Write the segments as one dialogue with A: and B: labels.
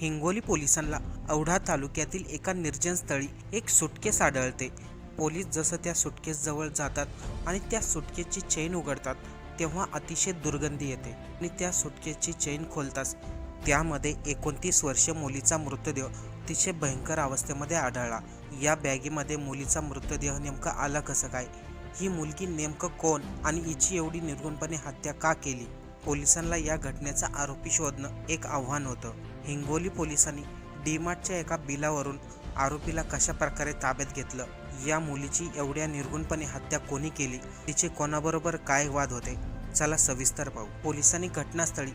A: हिंगोली पोलिसांना औढा तालुक्यातील एका निर्जन स्थळी एक सुटकेस आढळते. पोलीस जसं त्या सुटकेसजवळ जातात आणि त्या सुटकेसची चेन उघडतात तेव्हा अतिशय दुर्गंधी येते आणि त्या सुटकेसची चेन खोलताच त्यामध्ये एकोणतीस वर्षीय मुलीचा मृतदेह अतिशय भयंकर अवस्थेमध्ये आढळला. या बॅगेमध्ये मुलीचा मृतदेह नेमका आला कसं काय? ही मुलगी नेमकं कोण आणि हिची एवढी निर्गुणपणे हत्या का केली? पोलिसांना या घटनेचा आरोपी शोधणं एक आव्हान होतं. हिंगोली पोलिसांनी डीमार्टच्या एका बिलावरून आरोपीला कशा प्रकारे ताब्यात घेतलं? या मुलीची एवढ्या निर्गुणपणे हत्या कोणी केली? तिचे कोणाबरोबर काय वाद होते? चला सविस्तर पाहू. पोलिसांनी घटनास्थळी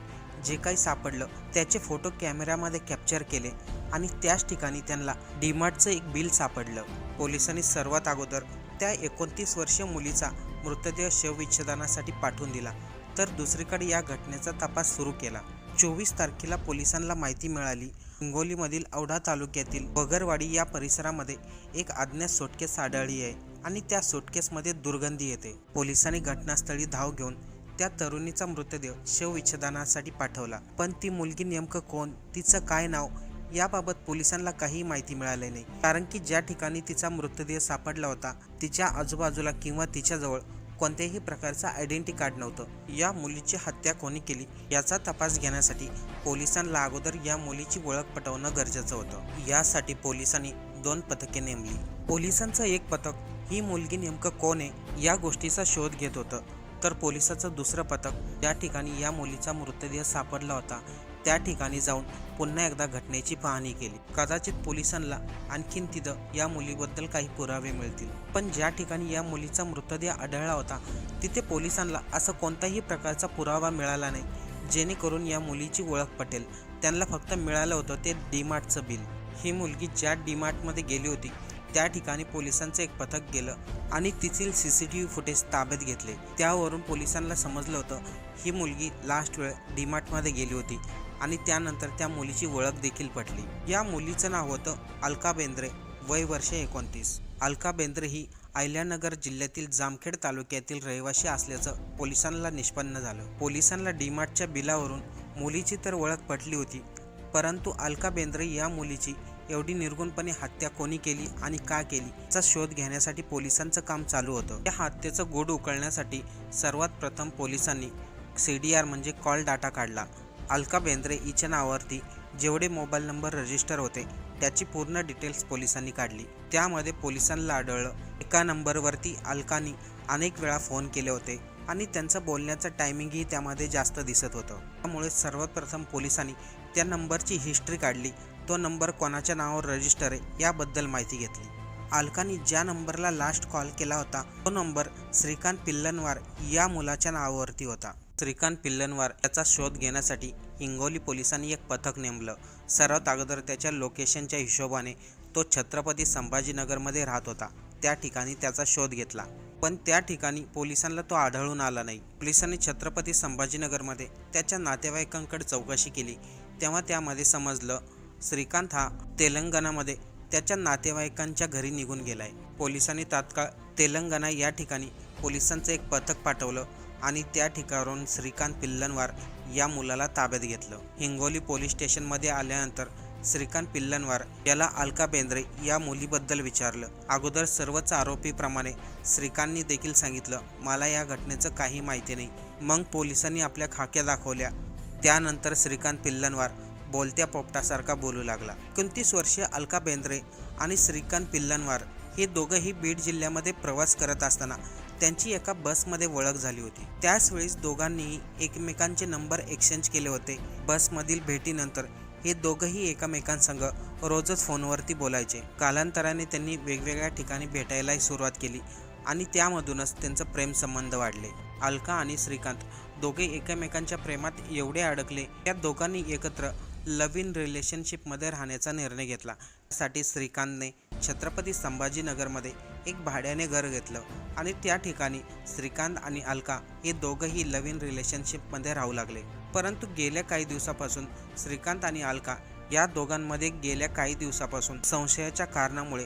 A: जे काही सापडलं त्याचे फोटो कॅमेऱ्यामध्ये कॅप्चर केले आणि त्याच ठिकाणी त्यांना डीमार्टचं एक बिल सापडलं. पोलिसांनी सर्वात अगोदर त्या एकोणतीस वर्षीय मुलीचा मृतदेह शवविच्छेदनासाठी पाठवून दिला. तर दुसरीकडे या घटनेचा तपास सुरू केला. चोवीस तारखेला पोलिसांना माहिती मिळाली. हिंगोलीमधील औढा तालुक्यातील बगरवाडी या परिसरामध्ये एक अज्ञात सुटकेस आढळली आहे आणि त्या सुटकेसमध्ये दुर्गंधी येते. पोलिसांनी घटनास्थळी धाव घेऊन त्या तरुणीचा मृतदेह शवविच्छेदनासाठी पाठवला. पण ती मुलगी नेमकं कोण? तिचं काय नाव? याबाबत पोलिसांना काही माहिती मिळाली नाही. कारण की ज्या ठिकाणी तिचा मृतदेह सापडला होता तिच्या आजूबाजूला किंवा तिच्याजवळ कोणत्याही प्रकारचं आयडेंटिटी कार्ड नव्हतं. या मुलीची हत्या कोणी केली याचा तपास घेण्यासाठी पोलिसांना अगोदर या मुलीची ओळख पटवणं गरजेचं होतं. यासाठी पोलिसांनी दोन पथके नेमली. पोलिसांचं एक पथक ही मुलगी नेमकं कोण आहे या गोष्टीचा शोध घेत होतं. तर पोलिसाचं दुसरं पथक या ठिकाणी या मुलीचा मृतदेह सापडला होता. त्या ठिकाणी जाऊन पुन्हा एकदा घटनेची पाहणी केली. कदाचित पोलिसांना आणखीन तिथं या मुलीबद्दल काही पुरावे मिळतील. पण ज्या ठिकाणी या मुलीचा मृतदेह आढळला होता तिथे पोलिसांना असा कोणताही प्रकारचा पुरावा मिळाला नाही जेणेकरून या मुलीची ओळख पटेल. त्यांना फक्त मिळालं होतं ते डीमार्टचं बिल. ही मुलगी ज्या डीमार्टमध्ये गेली होती त्या ठिकाणी पोलिसांचं एक पथक गेलं आणि तिथील C C T V footage ताब्यात घेतले. त्यावरून पोलिसांना समजलं होतं ही मुलगी लास्ट वेळ डीमार्टमध्ये गेली होती. आणि त्यानंतर त्या मुलीची ओळख देखील पटली. या मुलीचं नाव होतं अलका बेंद्रे वय वर्ष एकोणतीस. अलका बेंद्रे ही अहिल्यानगर जिल्ह्यातील जामखेड तालुक्यातील रहिवाशी असल्याचं पोलिसांना निष्पन्न झालं. पोलिसांना डीमार्टच्या बिलावरून मुलीची तर ओळख पटली होती परंतु अलका बेंद्रे या मुलीची एवढी निर्गुणपणे हत्या कोणी केली आणि का केली याचा शोध घेण्यासाठी पोलिसांचं काम चालू होतं. या हत्येचं गोड उकळण्यासाठी सर्वात प्रथम पोलिसांनी सी डी आर म्हणजे कॉल डाटा काढला. अलका बेंद्रे हिच्या नावावरती जेवढे मोबाईल नंबर रजिस्टर होते त्याची पूर्ण डिटेल्स पोलिसांनी काढली. त्यामध्ये पोलिसांना आढळलं एका नंबरवरती अलकानी अनेक वेळा फोन केले होते आणि त्यांचं बोलण्याचं टायमिंगही त्यामध्ये जास्त दिसत होतं. त्यामुळे सर्वात प्रथम पोलिसांनी त्या नंबरची हिस्ट्री काढली तो नंबर कोणाच्या नावावर रजिस्टर आहे याबद्दल माहिती घेतली. अलकानी ज्या नंबरला लास्ट कॉल केला होता तो नंबर श्रीकांत पिल्लनवार या मुलाच्या नावावरती होता. श्रीकांत पिल्लनवार याचा शोध घेण्यासाठी हिंगोली पोलिसांनी एक पथक नेमलं. सर्वात अगोदर त्याच्या लोकेशनच्या हिशोबाने तो छत्रपती संभाजीनगरमध्ये राहत होता. त्या ठिकाणी त्याचा शोध घेतला. पण त्या ठिकाणी पोलिसांना तो आढळून आला नाही. पोलिसांनी छत्रपती संभाजीनगरमध्ये त्याच्या नातेवाईकांकडे चौकशी केली. तेव्हा त्यामध्ये समजलं श्रीकांत हा तेलंगणामध्ये त्याच्या नातेवाईकांच्या घरी निघून गेलाय. पोलिसांनी तात्काळ तेलंगणा या ठिकाणी पोलिसांचं एक पथक पाठवलं. आणि त्या ठिकाणाहून श्रीकांत पिल्लनवार या मुलाला ताब्यात घेतलं. हिंगोली पोलीस स्टेशनमध्ये आल्यानंतर श्रीकांत पिल्लनवार याला अलका बेंद्रे या मुलीबद्दल विचारलं. अगोदर सर्वच आरोपीप्रमाणे श्रीकांतनी देखील सांगितलं मला या घटनेचं काही माहिती नाही. मग पोलिसांनी आपल्या खाक्या दाखवल्या. त्यानंतर श्रीकांत पिल्लनवार बोलत्या पोपटासारखा बोलू लागला. एकोणतीस वर्षीय अलका बेंद्रे आणि श्रीकांत पिल्लनवार हे दोघंही बीड जिल्ह्यामध्ये प्रवास करत असताना त्यांची एका बसमध्ये ओळख झाली होती. त्याच वेळेस दोघांनीही एकमेकांचे नंबर एक्सचेंज केले होते. बसमधील भेटीनंतर हे दोघंही एकमेकांसंग रोजच फोनवरती बोलायचे. कालांतराने त्यांनी वेगवेगळ्या ठिकाणी भेटायलाही सुरुवात केली आणि त्यामधूनच त्यांचं प्रेमसंबंध वाढले. अलका आणि श्रीकांत दोघे एकमेकांच्या प्रेमात एवढे अडकले त्या दोघांनी एकत्र लव इन रिलेशनशिपमध्ये राहण्याचा निर्णय घेतला. त्यासाठी श्रीकांतने छत्रपती संभाजीनगरमध्ये एक भाड्याने घर घेतलं. आणि त्या ठिकाणी श्रीकांत आणि अलका हे दोघंही लव्ह इन रिलेशनशिपमध्ये राहू लागले. परंतु गेल्या काही दिवसापासून श्रीकांत आणि अलका या दोघांमध्ये गेल्या काही दिवसापासून संशयाच्या कारणामुळे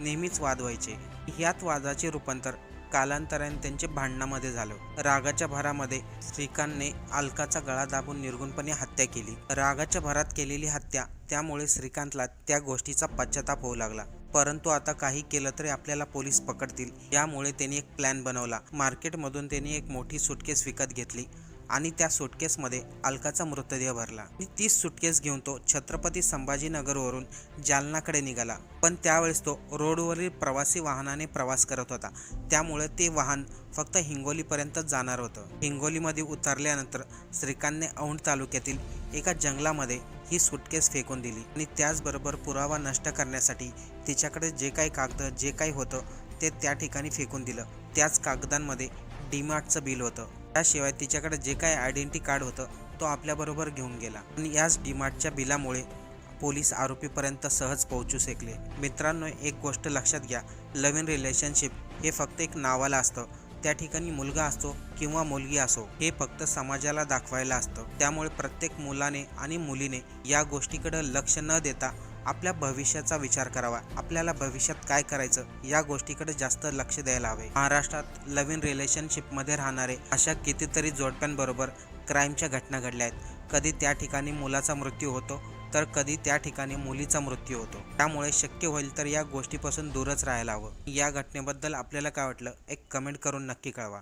A: नेहमीच वाद व्हायचे. ह्यात वादाचे रूपांतर कालांतराने त्यांचे भांडणामध्ये झालं. रागाच्या भरामध्ये श्रीकांतने अलकाचा गळा दाबून निर्गुणपणे हत्या केली. रागाच्या भरात केलेली हत्या त्यामुळे श्रीकांतला त्या गोष्टीचा पश्चाताप होऊ लागला. परंतु आता काही केलं तरी आपल्याला पोलीस पकडतील. यामुळे त्यांनी एक प्लॅन बनवला. मार्केटमधून त्यांनी एक मोठी सुटकेस विकत घेतली. आणि त्या सुटकेसमध्ये अलकाचा मृतदेह भरला. आणि तीच सुटकेस घेऊन तो छत्रपती संभाजीनगरवरून जालनाकडे निघाला. पण त्यावेळेस तो रोडवरील प्रवासी वाहनाने प्रवास करत होता. त्यामुळे ते वाहन फक्त हिंगोलीपर्यंतच जाणार होतं. हिंगोलीमध्ये उतरल्यानंतर श्रीकांतने औंड तालुक्यातील एका जंगलामध्ये ही सुटकेस फेकून दिली आणि त्याचबरोबर पुरावा नष्ट करण्यासाठी तिच्याकडे जे काही कागद जे काही होतं ते त्या ठिकाणी फेकून दिलं. त्याच कागदांमध्ये डीमार्टचं बिल होतं. त्याशिवाय तिच्याकडे जे काय आयडेंटिटी कार्ड होतं तो आपल्याबरोबर घेऊन गेला. आणि याच डीमार्टच्या बिलामुळे पोलीस आरोपीपर्यंत सहज पोहोचू शकले. मित्रांनो एक गोष्ट लक्षात घ्या. लव्ह इन रिलेशनशिप हे फक्त एक नावाला असतं. त्या ठिकाणी मुलगा असतो किंवा मुलगी असो हे फक्त समाजाला दाखवायला असतं. त्यामुळे प्रत्येक मुलाने आणि मुलीने या गोष्टीकडे लक्ष न देता आपल्या भविष्याचा विचार करावा. आपल्याला भविष्यात काय करायचं या गोष्टीकडे जास्त लक्ष द्यायला हवे. महाराष्ट्रात लव्ह इन रिलेशनशिपमध्ये राहणारे अशा कितीतरी जोडप्यांबरोबर क्राईमच्या घटना घडल्या आहेत. कधी त्या ठिकाणी मुलाचा मृत्यू होतो तर कधी त्या ठिकाणी मुलीचा मृत्यू होतो. त्यामुळे शक्य होईल तर या गोष्टीपासून दूरच राहायला हवं. या घटनेबद्दल आपल्याला काय वाटलं एक कमेंट करून नक्की कळवा.